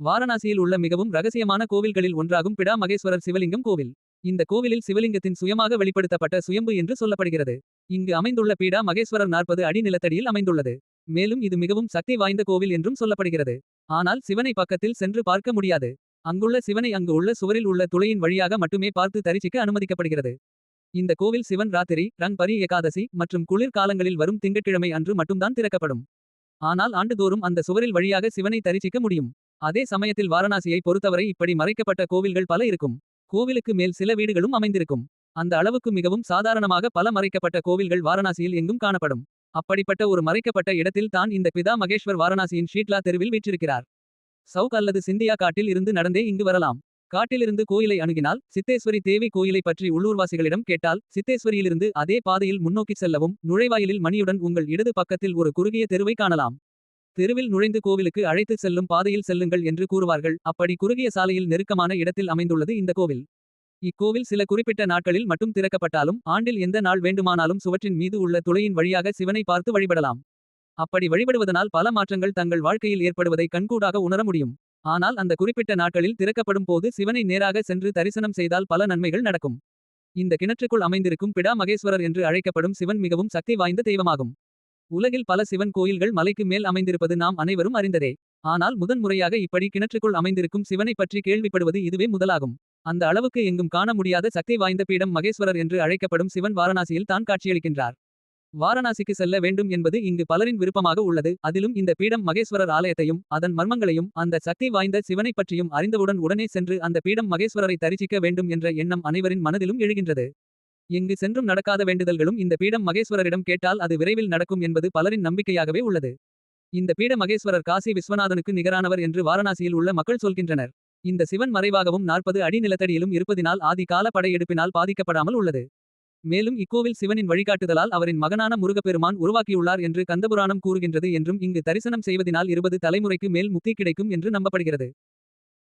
வாரணாசியில் உள்ள மிகவும் ரகசியமான கோவில்களில் ஒன்றாகும் பிடா மகேஸ்வரர் சிவலிங்கம் கோவில். இந்த கோவிலில் சிவலிங்கத்தின் சுயமாக வெளிப்படுத்தப்பட்ட சுயம்பு என்று சொல்லப்படுகிறது. இங்கு அமைந்துள்ள பீடா மகேஸ்வரர் 40 அடி நிலத்தடியில் அமைந்துள்ளது. மேலும் இது மிகவும் சக்தி வாய்ந்த கோவில் என்றும் சொல்லப்படுகிறது. ஆனால் சிவனை பக்கத்தில் சென்று பார்க்க முடியாது. அங்குள்ள சிவனை அங்கு உள்ள சுவரில் உள்ள துளையின் வழியாக மட்டுமே பார்த்து தரிசிக்க அனுமதிக்கப்படுகிறது. இந்த கோவில் சிவன் ராத்திரி ரங் பரி ஏகாதசி மற்றும் குளிர் காலங்களில் வரும் திங்கட்கிழமை அன்று மட்டும்தான் திறக்கப்படும். ஆனால் ஆண்டுதோறும் அந்த சுவரில் வழியாக சிவனை தரிசிக்க முடியும். அதே சமயத்தில் வாரணாசியை பொறுத்தவரை இப்படி மறைக்கப்பட்ட கோவில்கள் பல இருக்கும். கோவிலுக்கு மேல் சில வீடுகளும் அமைந்திருக்கும். அந்த அளவுக்கு மிகவும் சாதாரணமாக பல மறைக்கப்பட்ட கோவில்கள் வாரணாசியில் எங்கும் காணப்படும். அப்படிப்பட்ட ஒரு மறைக்கப்பட்ட இடத்தில் தான் இந்த பிதா மகேஸ்வர் வாரணாசியின் ஷீட்லா தெருவில் வீற்றிருக்கிறார். சவுக் அல்லது சிந்தியா காட்டில் இருந்து நடந்தே இங்கு வரலாம். காட்டிலிருந்து கோயிலை அணுகினால் சித்தேஸ்வரி தேவி கோயிலை பற்றி உள்ளூர்வாசிகளிடம் கேட்டால் சித்தேஸ்வரியிலிருந்து அதே பாதையில் முன்னோக்கி செல்லவும் நுழைவாயிலில் மணியுடன் உங்கள் இடது பக்கத்தில் ஒரு குறுகிய தெருவை காணலாம். தெருவில் நுழைந்து கோவிலுக்கு அழைத்து செல்லும் பாதையில் செல்லுங்கள் என்று கூறுவார்கள். அப்படி குறுகிய சாலையில் நெருக்கமான இடத்தில் அமைந்துள்ளது இந்த கோவில். இக்கோவில் சில குறிப்பிட்ட நாட்களில் மட்டும் திறக்கப்பட்டாலும் ஆண்டில் எந்த நாள் வேண்டுமானாலும் சுவற்றின் மீது உள்ள துளையின் வழியாக சிவனை பார்த்து வழிபடலாம். அப்படி வழிபடுவதனால் பல மாற்றங்கள் தங்கள் வாழ்க்கையில் ஏற்படுவதை கண்கூடாக உணர முடியும். ஆனால் அந்த குறிப்பிட்ட நாட்களில் திறக்கப்படும் போது சிவனை நேராக சென்று தரிசனம் செய்தால் பல நன்மைகள் நடக்கும். இந்த கிணற்றுக்குள் அமைந்திருக்கும் பிடா மகேஸ்வரர் என்று அழைக்கப்படும் சிவன் மிகவும் சக்தி வாய்ந்த தெய்வமாகும். உலகில் பல சிவன் கோயில்கள் மலைக்கு மேல் அமைந்திருப்பது நாம் அனைவரும் அறிந்ததே. ஆனால் முதன் முறையாக இப்படி கிணற்றுக்குள் அமைந்திருக்கும் சிவனை பற்றி கேள்விப்படுவது இதுவே முதலாகும். அந்த அளவுக்கு எங்கும் காண முடியாத சக்தி வாய்ந்த பீடம் மகேஸ்வரர் என்று அழைக்கப்படும் சிவன் வாரணாசியில் தான் காட்சியளிக்கின்றார். வாரணாசிக்கு செல்ல வேண்டும் என்பது இங்கு பலரின் விருப்பமாக உள்ளது. அதிலும் இந்த பீடம் மகேஸ்வரர் ஆலயத்தையும் அதன் மர்மங்களையும் அந்த சக்தி வாய்ந்த சிவனை பற்றியும் அறிந்தவுடன் உடனே சென்று அந்த பீடம் மகேஸ்வரரை தரிசிக்க வேண்டும் என்ற எண்ணம் அனைவரின் மனதிலும் எழுகின்றது. எங்கு சென்றும் நடக்காத வேண்டுதல்களும் இந்த பீடம் மகேஸ்வரரிடம் கேட்டால் அது விரைவில் நடக்கும் என்பது பலரின் நம்பிக்கையாகவே உள்ளது. இந்த பீட மகேஸ்வரர் காசி விஸ்வநாதனுக்கு நிகரானவர் என்று வாரணாசியில் உள்ள மக்கள் சொல்கின்றனர். இந்த சிவன் மறைவாகவும் 40 அடி நிலத்தடியிலும் இருப்பதினால் ஆதி கால படையெடுப்பினால் பாதிக்கப்படாமல் உள்ளது. மேலும் இக்கோவில் சிவனின் வழிகாட்டுதலால் அவரின் மகனான முருகப்பெருமான் உருவாக்கியுள்ளார் என்று கந்தபுராணம் கூறுகின்றது என்றும் இங்கு தரிசனம் செய்வதினால் 20 தலைமுறைக்கு மேல் முக்தி கிடைக்கும் என்று நம்பப்படுகிறது.